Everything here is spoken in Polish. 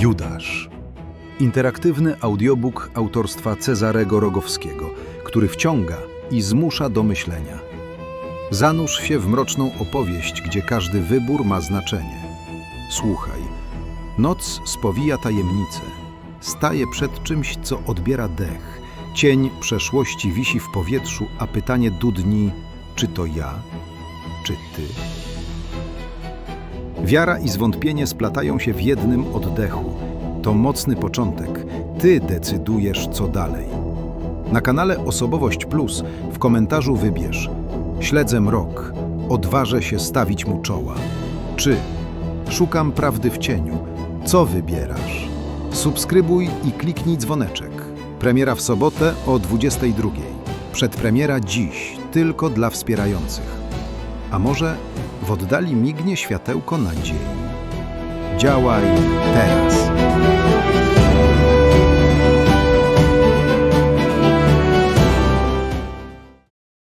Judasz. Interaktywny audiobook autorstwa Cezarego Rogowskiego, który wciąga i zmusza do myślenia. Zanurz się w mroczną opowieść, gdzie każdy wybór ma znaczenie. Słuchaj. Noc spowija tajemnicę. Staje przed czymś, co odbiera dech. Cień przeszłości wisi w powietrzu, a pytanie dudni, czy to ja, czy ty? Wiara i zwątpienie splatają się w jednym oddechu. To mocny początek. Ty decydujesz, co dalej. Na kanale Osobowość Plus w komentarzu wybierz Śledzę mrok, odważę się stawić mu czoła. Czy Szukam prawdy w cieniu. Co wybierasz? Subskrybuj i kliknij dzwoneczek. Premiera w sobotę o 22. Przedpremiera dziś, tylko dla wspierających. A może w oddali mignie światełko nadziei? Działaj teraz.